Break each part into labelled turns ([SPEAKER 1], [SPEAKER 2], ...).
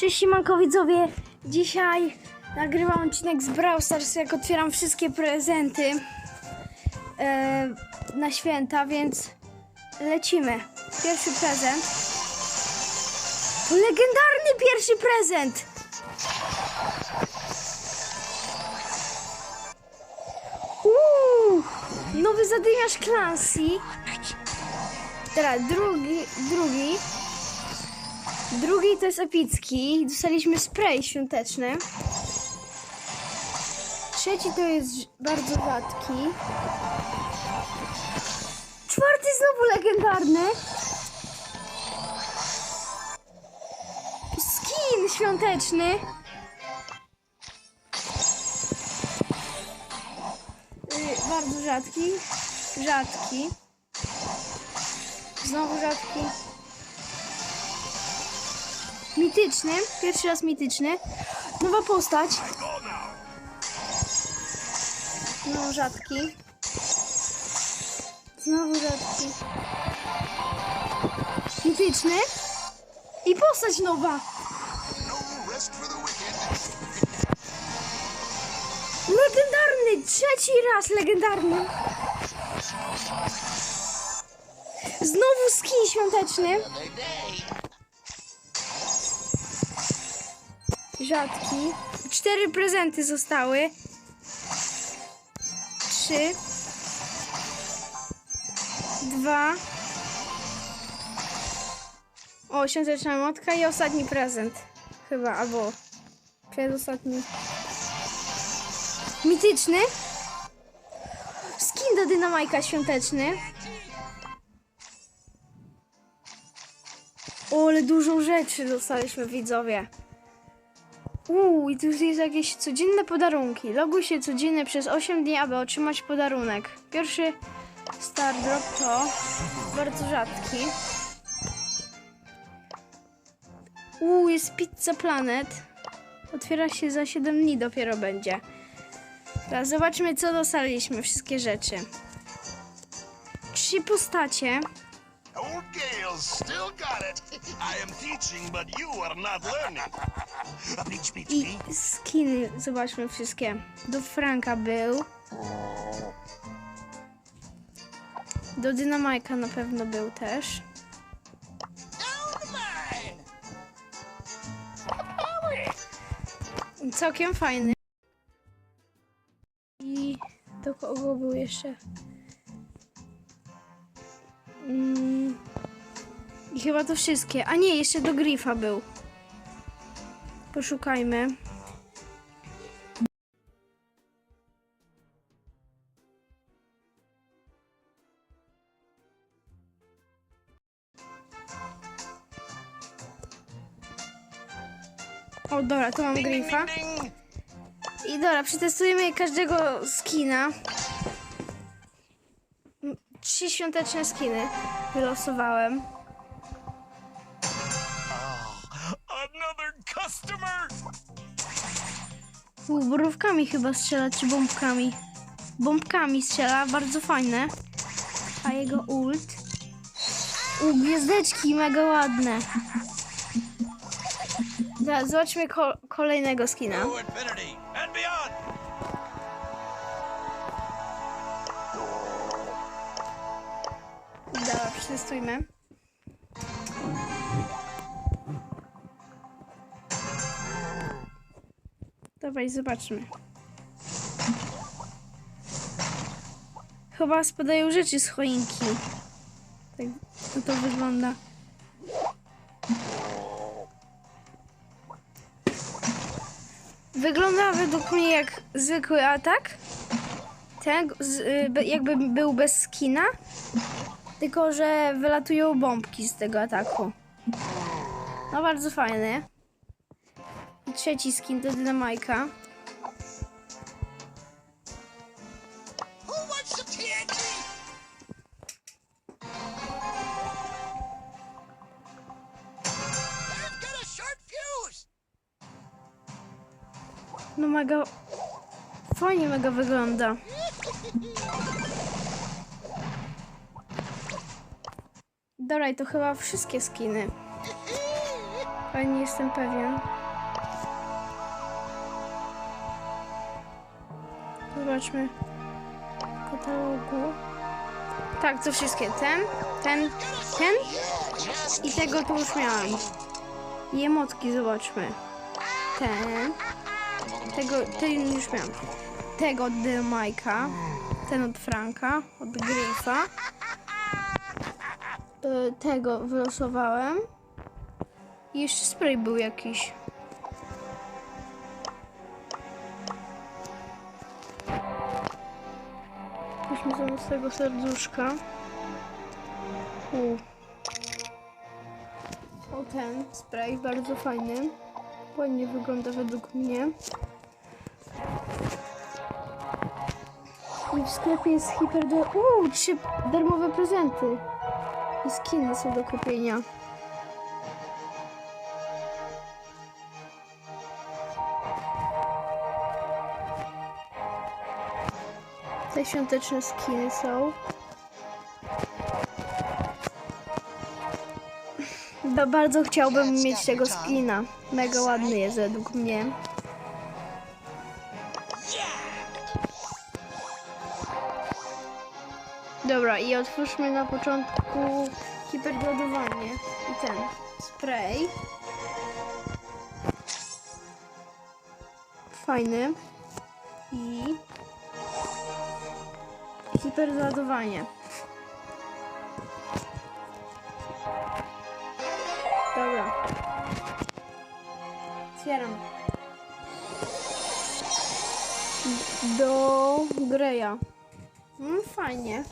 [SPEAKER 1] Cześć siemanko widzowie, dzisiaj nagrywam odcinek z Brawl Stars, jak otwieram wszystkie prezenty e, na święta, więc lecimy. Pierwszy prezent. Legendarny pierwszy prezent! Uuu, nowy zadymiarz Clancy. Teraz drugi, drugi. Drugi to jest epicki. Dostaliśmy spray świąteczny. Trzeci to jest bardzo rzadki. Czwarty znowu legendarny. Skin świąteczny. Y, bardzo rzadki. Rzadki. Znowu rzadki. Mityczny. Pierwszy raz mityczny. Nowa postać. No, rzadki. Znowu rzadki. Mityczny. I postać nowa.
[SPEAKER 2] No.
[SPEAKER 1] Legendarny. Trzeci raz legendarny. Znowu skin świąteczny. Rzadki. Cztery prezenty zostały. Trzy. Dwa. O, świąteczna motka i ostatni prezent. Chyba, albo przedostatni. Mityczny. Skin do dynamajka świąteczny. O, ale dużo rzeczy dostaliśmy widzowie. Uuu, i tu jest jakieś codzienne podarunki. Loguj się codziennie przez 8 dni, aby otrzymać podarunek. Pierwszy Star Drop to bardzo rzadki. Uuu, jest Pizza Planet. Otwiera się za 7 dni dopiero będzie. Teraz zobaczmy, co dostaliśmy. Wszystkie rzeczy. Trzy postacie.
[SPEAKER 2] Still got it. I am teaching, but you are not learning. Peach, peach,
[SPEAKER 1] I skiny, zobaczmy wszystkie. Do Franka był. Do Dynamajka na pewno był też. Całkiem fajny. I do kogo był jeszcze? Mm, I chyba to wszystkie. A nie, jeszcze do Grifa był. Poszukajmy. O, dobra, tu mam Grifa. I dobra, przetestujemy każdego skina. Trzy świąteczne skiny wylosowałem. U, borówkami chyba strzela, czy bombkami? Bombkami strzela, bardzo fajne. A jego ult? U, gwiazdeczki mega ładne. Dobra, zobaczmy ko- kolejnego skina. Dobra, przetestujmy. Dawaj, zobaczmy. Chyba spadają rzeczy z choinki. Tak to, to wygląda. Wygląda według mnie jak zwykły atak. Ten z, y, jakby był bez skina. Tylko, że wylatują bombki z tego ataku. No bardzo fajny. Trzeci skin to Dynamajka. No mega... Fajnie mega wygląda. Dobra, to chyba wszystkie skiny. ale nie jestem pewien. Zobaczmy katalogu. Tak, to wszystkie. Ten, ten, ten i tego tu już miałam. I emotki zobaczmy. Ten. Tego, ten już miałam. Tego od Majka. Ten od Franka. Od Griffa. E, Tego wylosowałem. I jeszcze spray był jakiś. Sobie z tego serduszka. U. O ten spray, bardzo fajny. Ładnie wygląda według mnie. I w sklepie jest hiper do... Uuu, trzy darmowe prezenty. I skiny są do kupienia. Te świąteczne skiny są. Ba- bardzo chciałbym mieć tego skina. Mega ładny jest według mnie. Dobra, i otwórzmy na początku hiperdodowanie. I ten spray. Fajny. I hiperdoładowanie. Dobra. Otwieram. Do Greya. Mm, fajnie.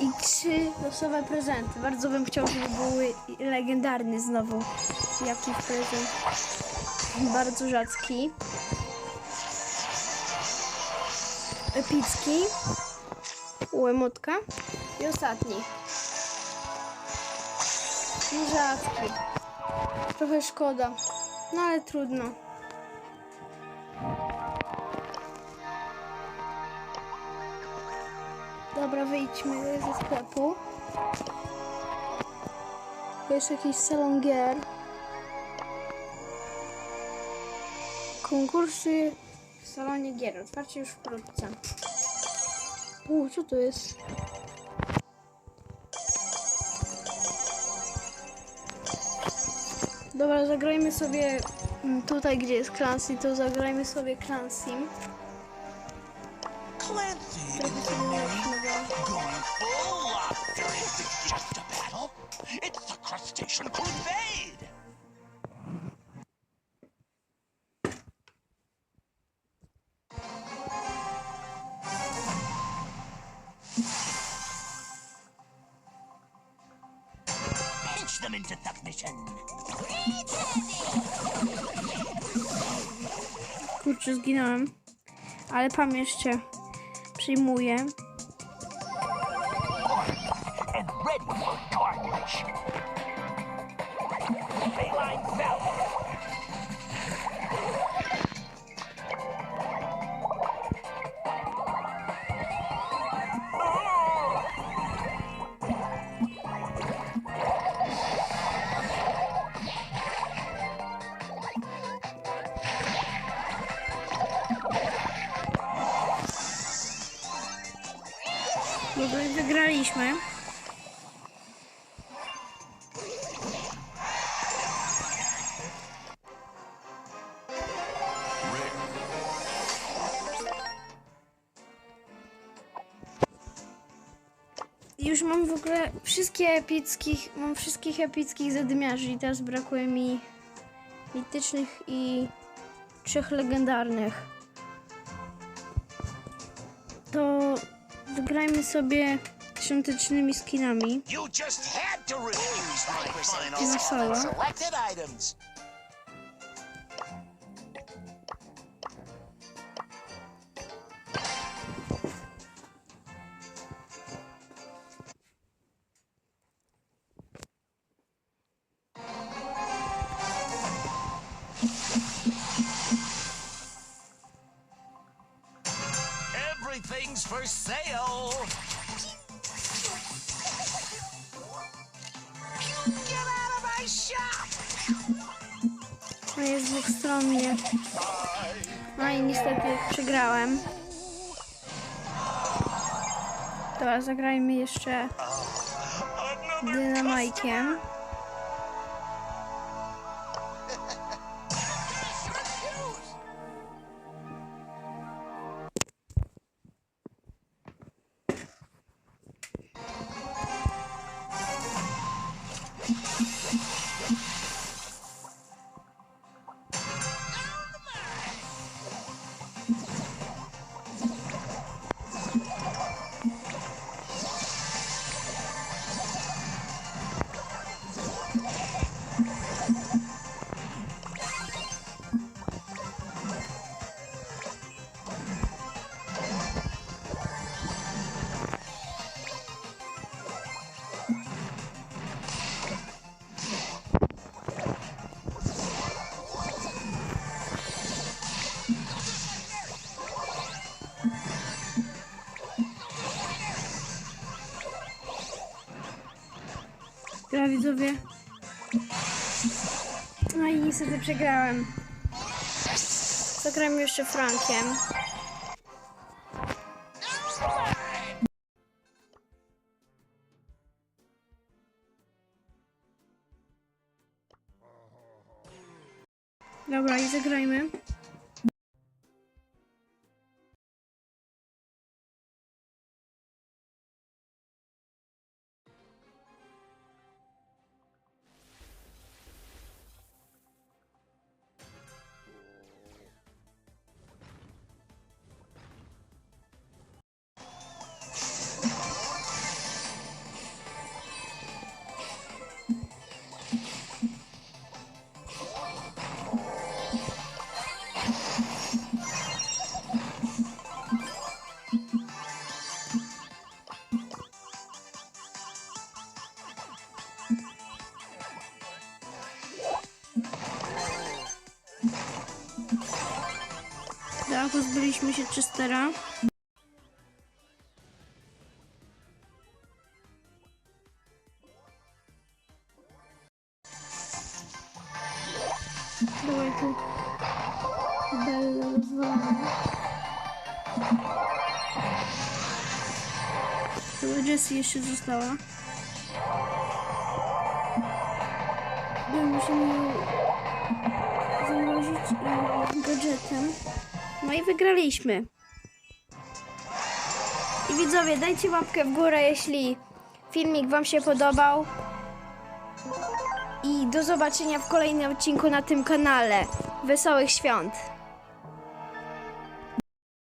[SPEAKER 1] I trzy losowe prezenty. Bardzo bym chciał, żeby były legendarny znowu. Jaki prezent? Bardzo rzadki. Epicki. Łomotka. I ostatni. Rzadki. Trochę szkoda. No ale trudno. Dobra, wyjdźmy ze sklepu. Jest jakiś salon gier. Konkursy w salonie gier. Otwarcie już wkrótce. U, co to jest? Dobra, zagrajmy sobie mm, tutaj, gdzie jest Clancy, to zagrajmy sobie Clancy.
[SPEAKER 2] Clancy,
[SPEAKER 1] Trochę sobie ulepszymy go.
[SPEAKER 2] going full lobster isn't just a battle. It's the crustacean crusade. Them into submission.
[SPEAKER 1] Kurczę, zginąłem. Ale Pam jeszcze przyjmuje.
[SPEAKER 2] and ready for carnage.
[SPEAKER 1] Już mam w ogóle wszystkie epickich, mam wszystkich epickich zadymiarzy i teraz brakuje mi mitycznych i trzech legendarnych. To zagrajmy sobie świątecznymi skinami.
[SPEAKER 2] You just had to refuse my final selected items. Everything's for sale. Get out of my shop!
[SPEAKER 1] To jest dwustronnie. No i niestety przegrałem. Dobra, zagrajmy jeszcze dynamajkiem. Widzowie. No i niestety przegrałem. Zagrajmy jeszcze Frankiem. Dobra, i zagrajmy. Dobra, pozbyliśmy się Chestera. Dawaj tu. Bella rozwalamy. Chyba Jessie jeszcze została. Dobra, musimy i gadżetem. No i wygraliśmy. I widzowie, dajcie łapkę w górę, jeśli filmik Wam się podobał. I do zobaczenia w kolejnym odcinku na tym kanale. Wesołych świąt!